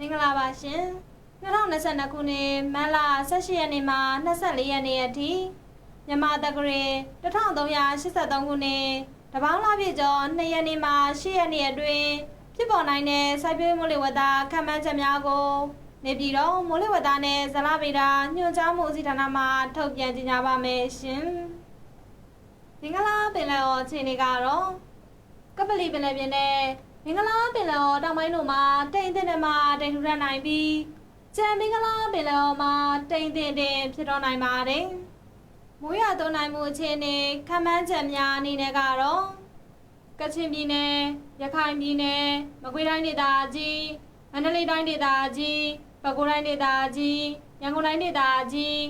မင်္ဂလာပါရှင်2022ခုနှစ်မတ်လ18ရက်နေ့မှ24ရက်နေ့အထိမြန်မာတက္ကရာ1383ခုနှစ်တပေါင်းလပြည့်ကျော်2ရက်နေ့မှ10ရက်နေ့အတွင်းဖြစ်ပေါ်နိုင်တဲ့စိုက်ပျိုးမိုးလေဝသခန့်မှန်းချက်များကိုနေပြည်တော်မိုးလေဝသနဲ့ဇလဗေဒညွှန်ကြားမှုအစီအဌာနမှထုတ်ပြန်ကြေညာပါမယ်ရှင်မင်္ဂလာပင်လယ်ော်အခြေအနေကတော့ကပလီပင်လယ်ပြင်နဲ့မ င်္ဂလာပင်လယ်ော်တောင်ပိုင်းတို့မှာတိမ်တင်တဲ့မှာတိမ်ထူထပ်နိုင်ပြီးကျန်မင်္ဂလာပင်လယ်ော်မှာတိမ်တင်တင်ဖြစ်တော်နိုင်ပါတယ်။မိုးရသွန်းနိုင်မှုအခြေအနေခန့်မှန်းချက်များအနေနဲ့ကတော့ကချင်ပြည်နယ်ရခိုင်ပြည်နယ်မကွေးတိုင်းဒေသကြီးမန္တလေးတိုင်းဒေသကြီးပဲခူးတိုင်းဒေသကြီးရန်ကုန်တိုင်းဒေသကြီး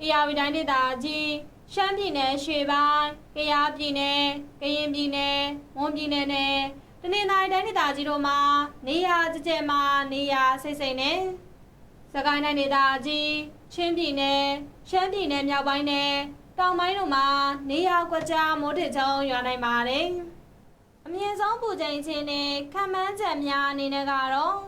အေရဝတီတိုင်းဒေသကြီးရှမ်းပြည်နယ်ရွှေပိုင်းကယားပြည်နယ်ကရင်ပြည်နယ်မွန်ပြည်နယ်နဲ့ တနင်္သာရီတိုင်းဒေသကြီးတို့မှာနေရာကျကျမှာနေရာစိတ်စိတ်နဲ့စကိုင်းတိုင်းဒေသကြီးချင်းပြည်နယ်ရှမ်းပြည်နယ်မြောက်ပိုင်းနဲ့တောင်ပိုင်းတို့မှာနေရာကွက်ကြားမိုးထစ်ချုံရွာနိုင်ပါတယ်အမြင့်ဆုံးပူချိန်ချင်းနဲ့ခံမှန်းချက်များအနေနဲ့ကတော့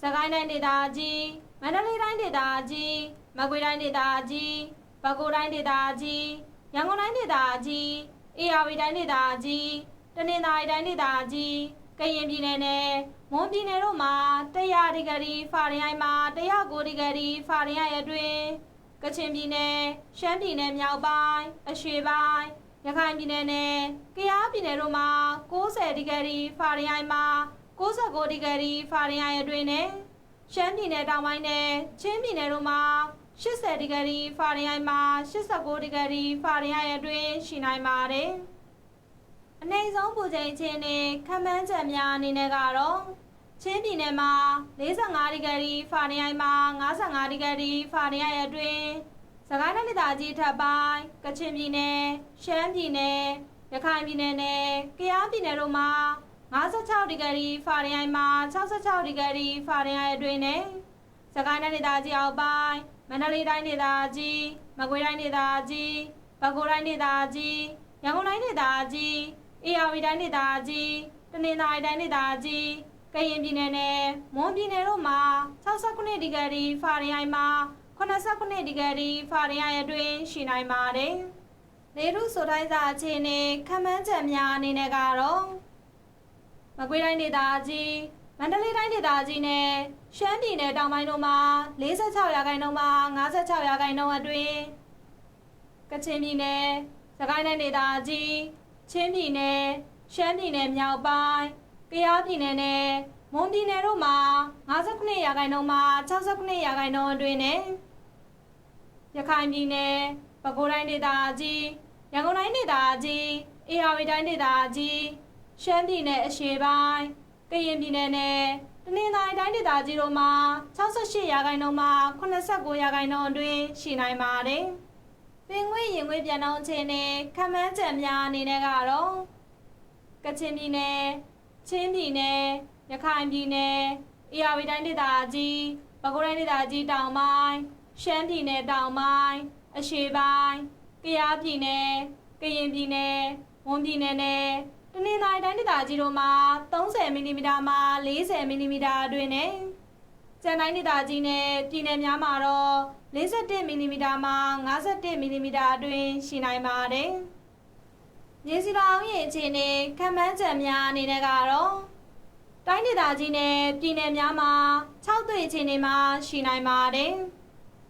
စကိုင်းတိုင်းဒေသကြီးမန္တလေးတိုင်းဒေသကြီးမကွေးတိုင်းဒေသကြီးပဲခူးတိုင်းဒေသကြီးရန်ကုန်တိုင်းဒေသကြီးအေရဝတီတိုင်းဒေသကြီး တနင်္သာရီတိုင်းဒေသကြီးကရင်ပြည်နယ်နဲ့မွန်ပြည်နယ်တို့မှာ100ဒီဂရီဖာရင်ဟိုက်မှာ109ဒီဂရီဖာရင်ဟိုက်အတွင်းကချင်ပြည်နယ်ရှမ်းပြည်နယ်မြောက်ပိုင်းအရှေ့ပိုင်းရခိုင်ပြည်နယ်နဲ့ကယားပြည်နယ်တို့မှာ90ဒီဂရီဖာရင်ဟိုက်မှာ69ဒီဂရီဖာရင်ဟိုက်အတွင်းနဲ့ရှမ်းပြည်နယ်တောင်ပိုင်းနဲ့ချင်းပြည်နယ်တို့မှာ80ဒီဂရီဖာရင်ဟိုက်မှာ89ဒီဂရီဖာရင်ဟိုက်အတွင်းရှိနိုင်ပါတယ်။ အနိုင်ဆုံးပူချိန်ချင်းနဲ့ခန့်မှန်းချက်များအနေနဲ့ကတော့ချင်းပြည်နယ်မှာ45ဒီဂရီဖာရင်ဟိုက်မှာ55ဒီဂရီဖာရင်ဟိုက်အတွင်းစကိုင်းတိုင်းဒေသကြီးထပ်ပိုင်းကချင်ပြည်နယ်ရှမ်းပြည်နယ်ရခိုင်ပြည်နယ်နဲ့ကယားပြည်နယ်တို့မှာ56ဒီဂရီဖာရင်ဟိုက်မှာ66ဒီဂရီဖာရင်ဟိုက်အတွင်းနဲ့စကိုင်းတိုင်းဒေသကြီးအောက်ပိုင်းမန္တလေးတိုင်းဒေသကြီးမကွေးတိုင်းဒေသကြီးပဲခူးတိုင်းဒေသကြီးရန်ကုန်တိုင်းဒေသကြီး အေရဝတီတိုင်းဒေသကြီးတနင်္သာရီတိုင်းဒေသကြီးကရင်ပြည်နယ်နဲ့မွန်ပြည်နယ်တို့မှာ69ဒီဂရီဖာရင်ဟိုက်မှာ89ဒီဂရီဖာရင်ဟိုက်အတွင်းရှိနိုင်ပါတယ်။နေရုဆိုတိုင်းစာအခြေအနေခန့်မှန်းချက်များအနေနဲ့ကတော့မကွေးတိုင်းဒေသကြီးမန္တလေးတိုင်းဒေသကြီးနဲ့ရှမ်းပြည်နယ်တောင်ပိုင်းတို့မှာ46ရာခိုင်နှုန်းမှ56ရာခိုင်နှုန်းအတွင်းကချင်ပြည်နယ်စကိုင်းတိုင်းဒေသကြီး ချင်းပြည်နယ်ရှမ်းပြည်နယ်မြောက်ပိုင်းကယားပြည်နယ်နဲ့မွန်ပြည်နယ်တို့မှာ59ရာခိုင်နှုန်းမှ69ရာခိုင်နှုန်းအတွင်းနဲ့ရခိုင်ပြည်နယ်ပဲခူးတိုင်းဒေသကြီးရန်ကုန်တိုင်းဒေသကြီးအေရဝတီတိုင်းဒေသကြီးရှမ်းပြည်နယ်အရှေ့ပိုင်းကရင်ပြည်နယ်နဲ့တနင်္သာရီတိုင်းဒေသကြီးတို့မှာ68ရာခိုင်နှုန်းမှ89ရာခိုင်နှုန်းအတွင်းရှိနိုင်ပါတယ်။ ပင်ငွေရင်ငွေပြန်နှုန်းခြင်းနဲ့ခန့်မှန်းချက်များအနေနဲ့ကတော့ကချင်ပြည်နယ်ချင်းပြည်နယ်ရခိုင်ပြည်နယ်အေရဝတီတိုင်းဒေသကြီးပဲခူးတိုင်းဒေသကြီးတောင်ပိုင်းရှမ်းပြည်နယ်တောင်ပိုင်းအရှေ့ပိုင်းကယားပြည်နယ်ကရင်ပြည်နယ်မွန်ပြည်နယ်နဲ့တနင်္သာရီတိုင်းဒေသကြီးတို့မှာ30မီလီမီတာမှ40မီလီမီတာအတွင်းနဲ့ ကျန်တိုင်းဒေသကြီးနဲ့ပြည်နယ်များမှာတော့41မီလီမီတာမှ51မီလီမီတာအတွင်းရှိနိုင်ပါတယ်။မြေစီလောင်ရဲ့အခြေအနေခံမှန်းချက်များအနေနဲ့ကတော့တိုင်းဒေသကြီးနဲ့ပြည်နယ်များမှာ6သွေအခြေအနေမှာရှိနိုင်ပါတယ်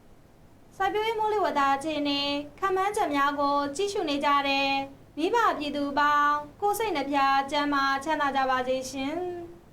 ။စိုက်ပျိုးရေးမိုးလေဝသအခြေအနေခံမှန်းချက်များကိုကြည့်ရှုနေကြတဲ့မိဘပြည်သူပေါင်းကိုယ်စိတ်နှပြကျမ်းမာချမ်းသာကြပါစေရှင်။